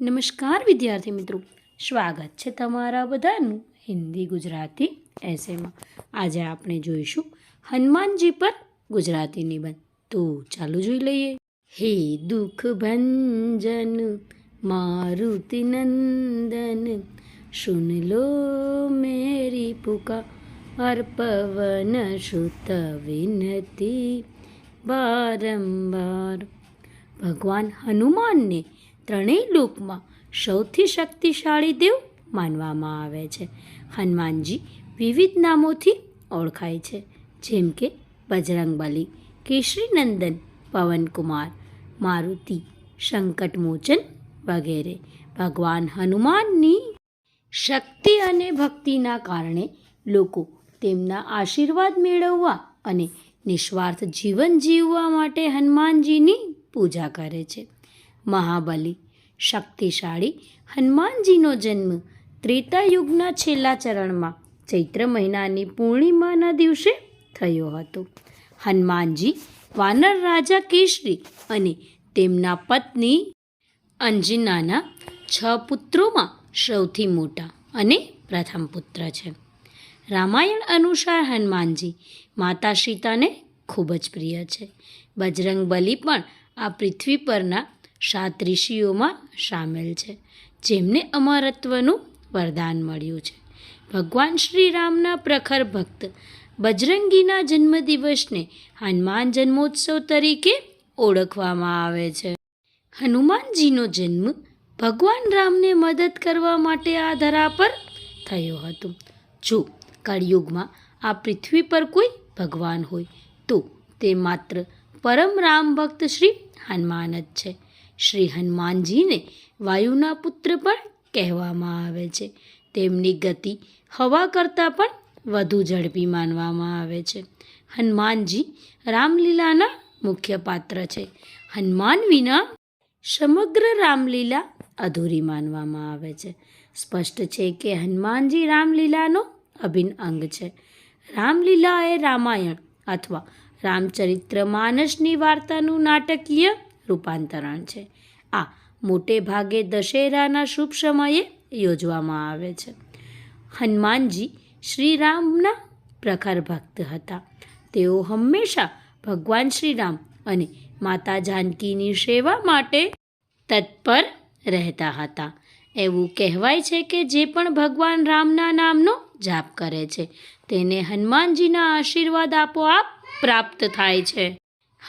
નમસ્કાર વિદ્યાર્થી મિત્રો. સ્વાગત છે તમારા બધાનું હિન્દી ગુજરાતી એસેમાં આજે આપણે જોઈશું હનુમાનજી પર ગુજરાતી નિબંધ. તો ચાલુ જોઈ લઈએ. હે દુઃખ ભંજન, મારુતિ નંદન, સુન લો મેરી પુકાર પવન સુત વિનતી, વારંવાર. ભગવાન હનુમાનને ત્રણેય લોકમાં સૌથી શક્તિશાળી દેવ માનવામાં આવે છે. હનુમાનજી વિવિધ નામોથી ઓળખાય છે, જેમ કે બજરંગબલી કેશરીનંદન પવનકુમાર મારુતિ, સંકટમોચન વગેરે. ભગવાન હનુમાનની શક્તિ અને ભક્તિના કારણે લોકો તેમના આશીર્વાદ મેળવવા અને નિસ્વાર્થ જીવન જીવવા માટે હનુમાનજીની પૂજા કરે છે. મહાબલી, શક્તિશાળી, હનુમાનજીનો જન્મ ત્રેતા યુગના છેલ્લા ચરણમાં ચૈત્ર મહિનાની પૂર્ણિમાના દિવસે થયો હતો. હનુમાનજી વાનર રાજા કેશરી અને તેમના પત્ની અંજનાના છ પુત્રોમાં સૌથી મોટા અને પ્રથમ પુત્ર છે. રામાયણ અનુસાર હનુમાનજી માતા સીતાને ખૂબ જ પ્રિય છે. બજરંગ બલી પણ આ પૃથ્વી પરના સાત ઋષિઓમાં સામેલ છે, જેમને અમરત્વનું વરદાન મળ્યું છે. ભગવાન શ્રી રામના પ્રખર ભક્ત બજરંગીના જન્મદિવસને હનુમાન જન્મોત્સવ તરીકે ઓળખવામાં આવે છે. હનુમાનજીનો જન્મ ભગવાન રામને મદદ કરવા માટે આ ધરા પર થયો હતો. જો કળિયુગમાં આ પૃથ્વી પર કોઈ ભગવાન હોય, તો તે માત્ર પરમ રામ ભક્ત શ્રી હનુમાન જ છે. શ્રી હનુમાનજીને વાયુના પુત્ર પણ કહેવામાં આવે છે. તેમની ગતિ હવા કરતાં પણ વધુ ઝડપી માનવામાં આવે છે. હનુમાનજી રામલીલાના મુખ્ય પાત્ર છે. હનુમાન વિના સમગ્ર રામલીલા અધૂરી માનવામાં આવે છે. સ્પષ્ટ છે કે હનુમાનજી રામલીલાનો અભિન્ન અંગ છે. રામલીલા એ રામાયણ અથવા રામચરિત્ર માનસની વાર્તાનું નાટકીય રૂપાંતરણ છે. આ મોટે ભાગે દશેરાના શુભ સમયે યોજવામાં આવે છે. હનુમાનજી શ્રીરામના પ્રખર ભક્ત હતા. તેઓ હંમેશા ભગવાન શ્રીરામ અને માતા જાનકીની સેવા માટે તત્પર રહેતા હતા. એવું કહેવાય છે કે જે પણ ભગવાન રામના નામનો જાપ કરે છે, તેને હનુમાનજીના આશીર્વાદ આપોઆપ પ્રાપ્ત થાય છે.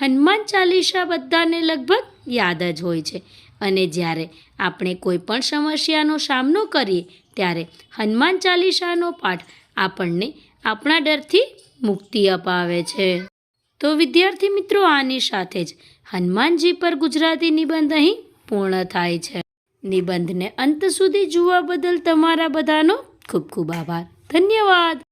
હનુમાન ચાલીસા બધાને લગભગ યાદ જ હોય છે. અને જ્યારે આપણે કોઈ પણ સમસ્યાનો સામનો કરીએ, ત્યારે હનુમાન ચાલીસાનો પાઠ આપણને આપણા ડરથી મુક્તિ અપાવે છે. તો વિદ્યાર્થી મિત્રો, આની સાથે જ હનુમાનજી પર ગુજરાતી નિબંધ અહીં પૂર્ણ થાય છે. નિબંધને અંત સુધી જોવા બદલ તમારા બધાનો ખૂબ ખૂબ આભાર. ધન્યવાદ!